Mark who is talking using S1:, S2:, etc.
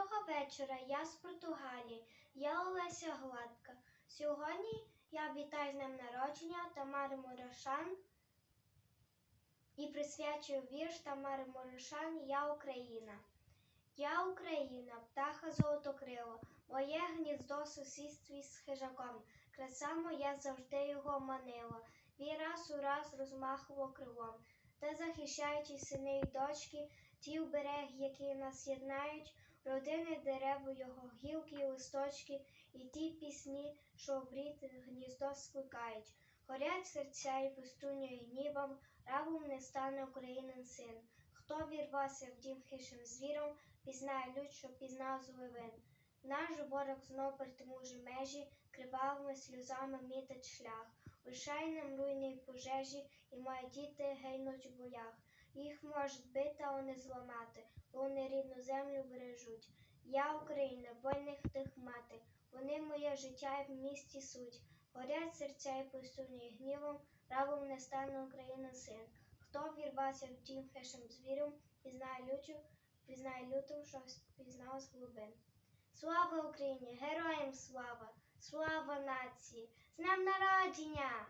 S1: Доброго вечора, я з Португалії, я Олеся Гладка. Сьогодні я вітаю з днем народження Тамари Морошан і присвячую вірш Тамари Морошан Я Україна. Я Україна, птаха золотокрила, моє гніздо в сусідстві з хижаком. Краса моя завжди його манила, він раз у раз розмахував крилом. Та захищаючи сини й дочки, ті берег, які нас єднають, родини дерева його, гілки й листочки, і ті пісні, що в рід гніздо скликають. Горять серця і пустунює гнівом, рабом не стане Українин син. Хто вірвався в дім хижим звіром, пізнає лють, що пізнав зливин. Наш ворог знов притимуже межі, кривавими сльозами мітить шлях. Лишай нам руйні пожежі, і мої діти гинуть в боях. Їх можуть бити, але не зламати, бо вони рідну землю бережуть. Я Україна, вольних тих мати, вони моє життя і в місті суть. Горять серця і пустуні гнівом, рабом не стане Україна син. Хто вірвався в дім хешим звіром, пізнає лютю, пізнає люту, що пізнав з глибин. Слава Україні! Героям слава! Слава нації! З днем народження!